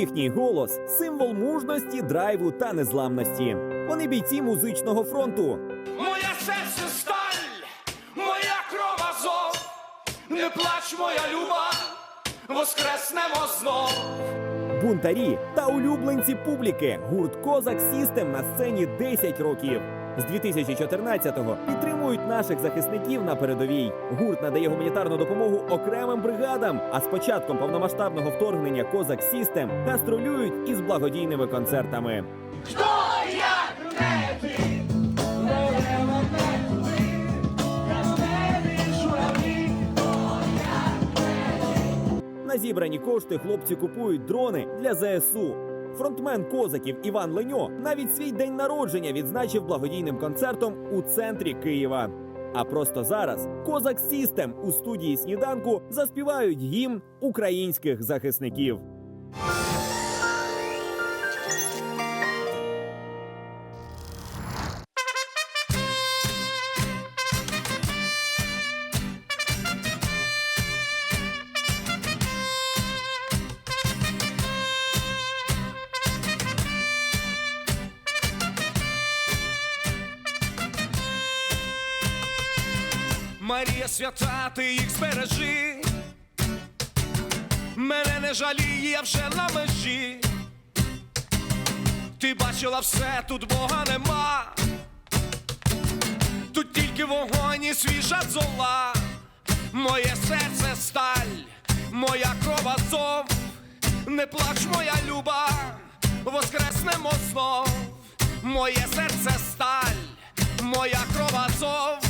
Їхній голос символ мужності, драйву та незламності. Вони бійці музичного фронту. Моє серце сталь, моя кров азов, не плач, моя люба, воскреснемо знов. Бунтарі та улюбленці публіки. Гурт Козак Сістем на сцені 10 років. З 2014-го підтримують наших захисників на передовій. Гурт надає гуманітарну допомогу окремим бригадам. А з початком повномасштабного вторгнення Козак Сістем гастролюють із благодійними концертами. Хто як не ти? На зібрані кошти хлопці купують дрони для ЗСУ. Фронтмен козаків Іван Леньо навіть свій день народження відзначив благодійним концертом у центрі Києва. А просто зараз Козак Сістем у студії сніданку заспівають гімн українських захисників. Марія свята, ти їх збережи. Мене не жаліє, я вже на межі. Ти бачила все, тут Бога нема. Тут тільки вогонь і свіжа зола. Моє серце сталь, моя кров азов. Не плач, моя люба, воскреснемо знов. Моє серце сталь, моя кров азов.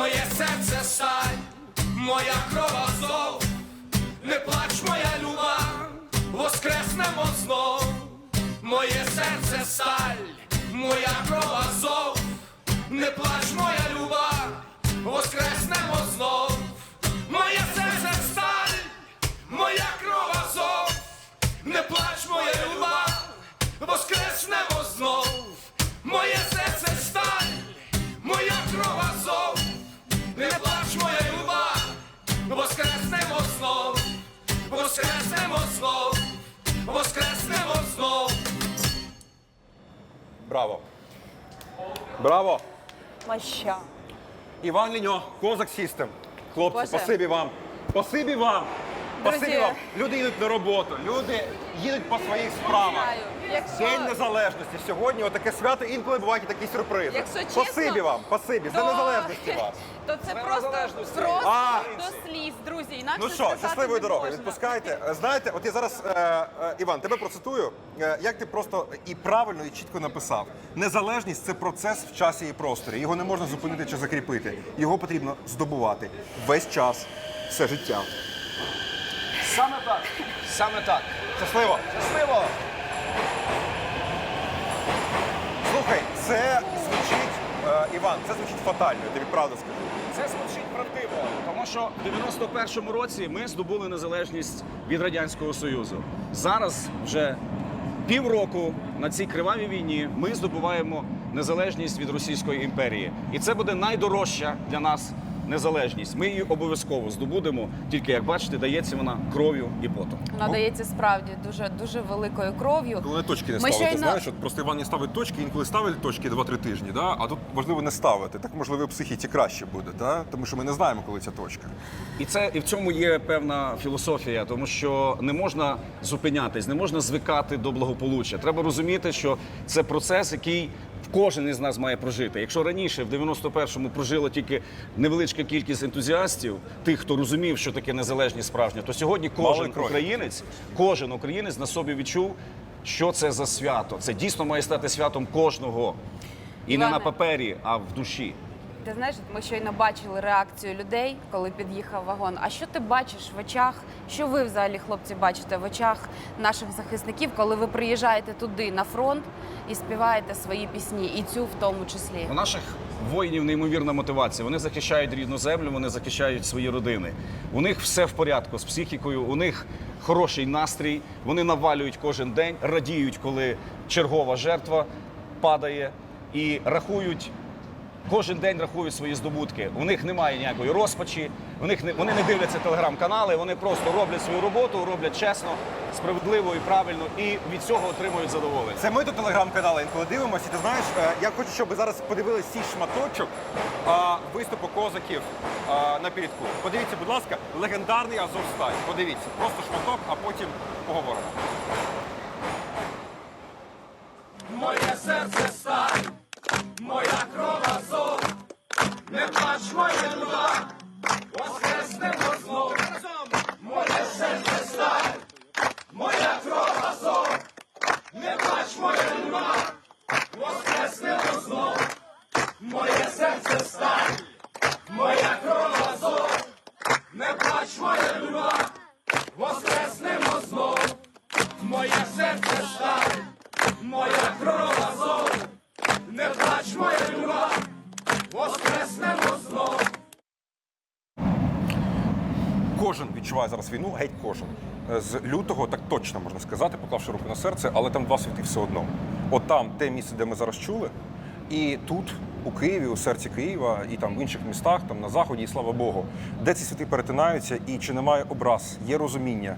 Моє серце сталь, моя кров азов. Не плач, моя люба, воскреснемо знов. Моє серце сталь, моя кров азов. Не плач, моя люба, воскреснемо знов. Моє серце сталь, моя кров азов. Не плач, моя люба, знов, воскреснемо знов. Браво. Браво. Маща. Іван Ліньо, Козак Сістем. Хлопці, Боже. спасибі вам. Спасибі вам. Спасибі вам. Люди їдуть на роботу, люди їдуть по своїх справах. Якщо- День незалежності. Сьогодні отаке свято, інколи бувають такі сюрпризи. Якщо чесно, спасибі вам, спасибі. То- незалежності вас. То це просто, просто А. до сліз, друзі. Інакше Ну що, щасливої дороги, відпускайте. Е, Знаєте, от я зараз, е, е, Іван, тебе процитую, е, як ти просто і правильно, і чітко написав. Незалежність це процес в часі і просторі. Його не можна зупинити чи закріпити. Його потрібно здобувати весь час, все життя. Саме так. Саме так. Щасливо! Щасливо! Слухай, це звучить, е, Іван, це звучить фатально, я тобі правду скажу. Це звучить правдиво, тому що в 91-му році ми здобули незалежність від Радянського Союзу. Зараз вже півроку на цій кривавій війні ми здобуваємо незалежність від Російської імперії. І це буде найдорожча для нас незалежність. Ми її обов'язково здобудемо. Тільки як бачите, дається вона кров'ю і потом. Вона дається справді дуже дуже великою кров'ю. Коли точки не ставити, щойно- знаєш, от просто Іван не ставить точки, інколи ставить точки 2-3 тижні, да? а тут важливо не ставити. Так можливо в психіці краще буде, да? тому що ми не знаємо, коли ця точка. І це і в цьому є певна філософія, тому що не можна зупинятись, не можна звикати до благополуччя. Треба розуміти, що це процес, який кожен із нас має прожити. Якщо раніше, в 91-му, прожила тільки невеличка кількість ентузіастів, тих, хто розумів, що таке незалежність справжня, то сьогодні кожен українець, кожен українець на собі відчув, що це за свято. Це дійсно має стати святом кожного. І не на папері, а в душі. Ти знаєш, ми щойно бачили реакцію людей, коли під'їхав вагон. А що ти бачиш в очах? Що ви взагалі, хлопці, бачите в очах наших захисників, коли ви приїжджаєте туди на фронт і співаєте свої пісні, і цю в тому числі? У наших воїнів неймовірна мотивація. Вони захищають рідну землю, вони захищають свої родини. У них все в порядку з психікою, у них хороший настрій. Вони навалюють кожен день, радіють, коли чергова жертва падає, і рахують. Кожен день рахують свої здобутки. У них немає ніякої розпачі, у них не вони не дивляться телеграм-канали, вони просто роблять свою роботу, роблять чесно, справедливо і правильно, і від цього отримують задоволення. Це ми тут телеграм-канали інколи дивимося. І ти знаєш, е, я хочу, щоб ви зараз подивилися цей шматочок виступу козаків на передку. Подивіться, будь ласка, легендарний Азовсталь. Подивіться, просто шматок, а потім поговоримо. Моє серце Кожен відчуває зараз війну, геть кожен. Е, З лютого, так точно можна сказати, поклавши руку на серце, але там два світи все одно. От там те місце, де ми зараз чули, і тут, у Києві, у серці Києва, і там в інших містах, там на заході, і слава Богу, де ці світи перетинаються, і чи немає образ, є розуміння.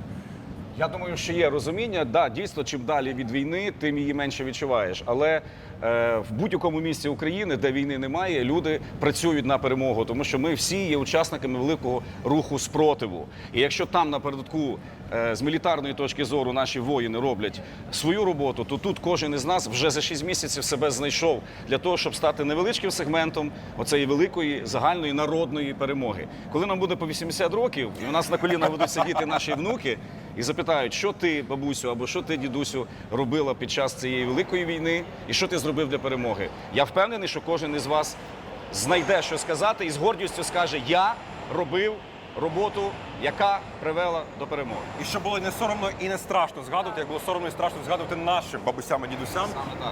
Я думаю, що є розуміння. Да, дійсно, чим далі від війни, тим її менше відчуваєш. Але е, в будь-якому місці України, де війни немає, люди працюють на перемогу, тому що ми всі є учасниками великого руху спротиву. І якщо там напередку е, з мілітарної точки зору наші воїни роблять свою роботу, то тут кожен із нас вже за 6 місяців себе знайшов для того, щоб стати невеличким сегментом оцеї великої загальної народної перемоги. Коли нам буде по 80 років, і у нас на колінах будуть сидіти наші внуки і запитають, що ти, бабусю, або що ти, дідусю, робила під час цієї великої війни, і що ти зробив для перемоги. Я впевнений, що кожен із вас знайде що сказати і з гордістю скаже: Я робив роботу, яка привела до перемоги. І щоб було не соромно і не страшно згадувати, як було соромно і страшно згадувати нашим бабусям і дідусям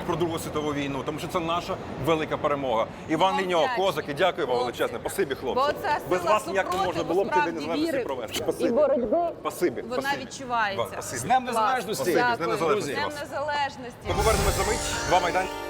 про Другу світову війну, тому що це наша велика перемога. Іван Ліньо, вдячні, козаки, дякую вам величезне. Спасибі, хлопці. Бо ця Без сила вас ніяк не можна було б цей день супротиву, провести. віри Спасибі. і боротьби, Спасибі. Вона Спасибі. відчувається. Спасибі. З Днем Незалежності! Спасибі, з Днем Дякую. Незалежності З Днем вас. Незалежності. Ми повернемось за мить. Два майданчики.